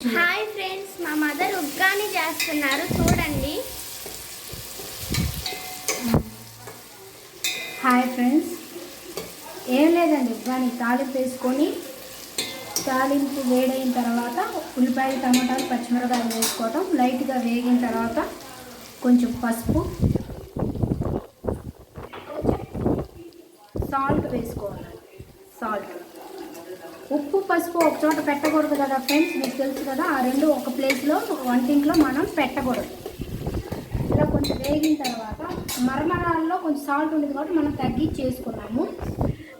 Hi friends మా mother uggani చేస్తున్నారు చూడండి. Hi friends. ఏం లేదండి ఉగ్గాని తాలింపు వేసుకొని తాలింపు వేడైన తర్వాత ఉల్లిపాయలు టమాటాలు పచ్చిమిరపకాయలు వేసుకోవటం. లైట్గా వేగిన తర్వాత కొంచెం పసుపు సాల్ట్ వేసుకోవాలండి సాల్ట్. ఉప్పు పసుపు ఒక చోట పెట్టకూడదు కదా ఫ్రెండ్స్ మీకు తెలుసు కదా ఆ రెండు ఒక ప్లేస్లో వంటింట్లో మనం పెట్టకూడదు. ఇలా కొంచెం వేగిన తర్వాత మరమరాల్లో కొంచెం సాల్ట్ ఉండదు కాబట్టి మనం తగ్గించి చేసుకున్నాము.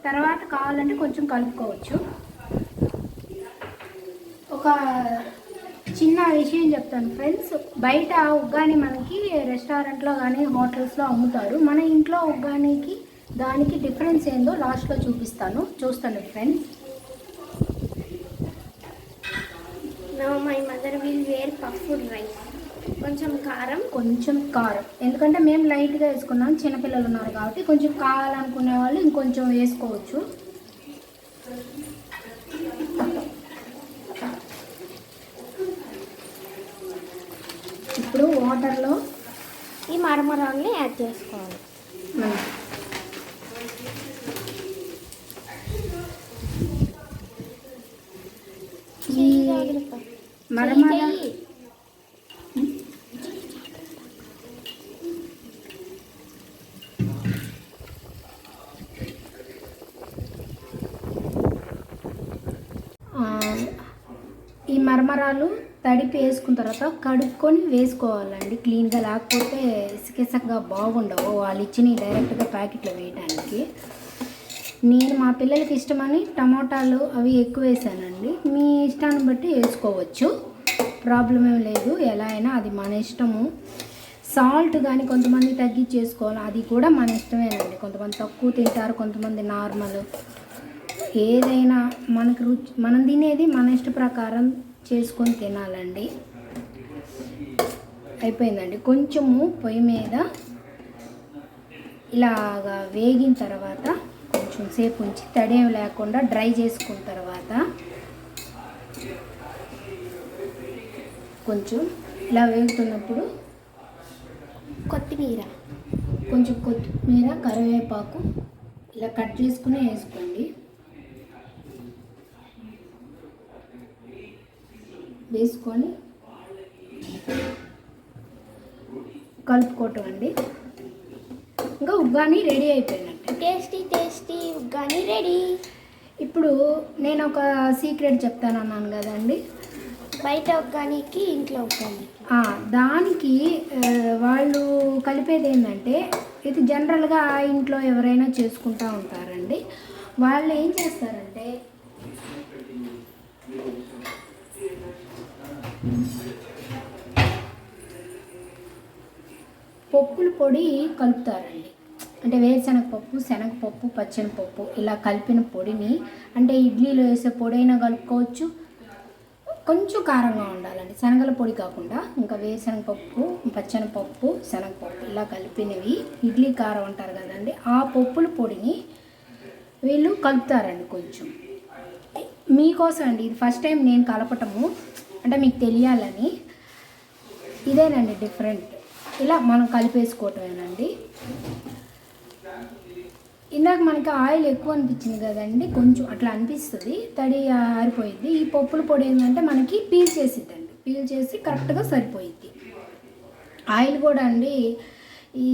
తర్వాత కావాలంటే కొంచెం కలుపుకోవచ్చు. ఒక చిన్న విషయం చెప్తాను ఫ్రెండ్స్ బయట ఉగ్గాని మనకి రెస్టారెంట్లో కానీ హోటల్స్లో అమ్ముతారు. మన ఇంట్లో ఉగ్గానికి దానికి డిఫరెన్స్ ఏందో లాస్ట్లో చూపిస్తాను. చూస్తాను friends no my mother will wear puffed rice కొంచెం కారం. కొంచెం కారం. ఎందుకంటే మేము లైట్గా వేసుకున్నాం చిన్నపిల్లలు ఉన్నారు కాబట్టి కొంచెం కావాలనుకునే వాళ్ళు ఇంకొంచెం వేసుకోవచ్చు. ఇప్పుడు వాటర్లో ఈ మరమరాల్ని యాడ్ చేసుకోవాలి ఈ మరమర ఈ మరమరాలు తడిపి వేసుకున్న తర్వాత కడుక్కొని వేసుకోవాలండి. క్లీన్గా లేకపోతే ఇసుకెసగా బాగుండవు. వాళ్ళు ఇచ్చిన డైరెక్ట్గా ప్యాకెట్లో వేయడానికి నేను మా పిల్లలకి ఇష్టమని టమాటాలు అవి ఎక్కువ వేసానండి. మీ ఇష్టాన్ని బట్టి వేసుకోవచ్చు. ప్రాబ్లం ఏం లేదు. ఎలా అయినా అది మన ఇష్టము. సాల్ట్ కానీ కొంతమంది తగ్గించేసుకోవాలి. అది కూడా మన ఇష్టమేనండి. కొంతమంది తక్కువ తింటారు కొంతమంది నార్మల్. ఏదైనా మనకు రుచి మనం తినేది మన ఇష్ట ప్రకారం చేసుకొని తినాలండి. అయిపోయిందండి. కొంచెము పొయ్యి మీద ఇలాగా వేగిన తర్వాత కొంచెం సేపు ఉంచి తడేం లేకుండా డ్రై చేసుకున్న తర్వాత కొంచెం ఇలా వేగుతున్నప్పుడు కొత్తిమీర కొంచెం కొత్తిమీర కరివేపాకు ఇలా కట్ చేసుకుని వేసుకోండి. వేసుకొని కలుపుకోవటం అండి. ఇంకా ఉగ్గాని రెడీ అయిపోయింది టేస్టీ టేస్టీ ఉగ్గాని రెడీ ఇప్పుడు నేను ఒక సీక్రెట్ చెప్తాను అన్నాను కదండి. బయట ఉగ్గానికి ఇంట్లో ఆ, దానికి వాళ్ళు కలిపేది ఏంటంటే ఇది జనరల్గా ఆ ఇంట్లో ఎవరైనా చేసుకుంటూ ఉంటారండి. వాళ్ళు ఏం చేస్తారంటే పప్పుల పొడి కలుపుతారండి. అంటే వేరుశనగపప్పు శనగపప్పు పచ్చనిపప్పు ఇలా కలిపిన పొడిని అంటే ఇడ్లీలో వేసే పొడి అయినా కలుపుకోవచ్చు. కొంచెం కారంగా ఉండాలండి. శనగల పొడి కాకుండా ఇంకా వేరుశనగపప్పు పచ్చనిపప్పు శనగపప్పు ఇలా కలిపినవి. ఇడ్లీ కారం అంటారు కదండి. ఆ పప్పుల పొడిని వీళ్ళు కలుపుతారండి కొంచెం. మీకోసం అండి ఇది ఫస్ట్ టైం నేను కలపటము. అంటే మీకు తెలియాలని. ఇదేనండి డిఫరెంట్. ఇలా మనం కలిపేసుకోవటమేనండి. ఇందాక మనకి ఆయిల్ ఎక్కువ అనిపించింది కదండి కొంచెం అట్లా అనిపిస్తుంది తడి ఆరిపోయింది ఈ పప్పుల పొడి ఏంటంటే మనకి పీల్ చేసిద్దండి. పీల్ చేసి కరెక్ట్గా సరిపోయిద్ది. ఆయిల్ కూడా అండి ఈ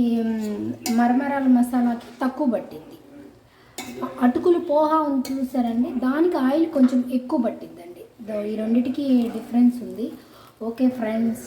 మరమరాల మసాలాకి తక్కువ పట్టింది అటుకులు పోహా ఉంది చూసారండి దానికి ఆయిల్ కొంచెం ఎక్కువ పట్టిందండి ఈ రెండిటికి డిఫరెన్స్ ఉంది. Okay friends.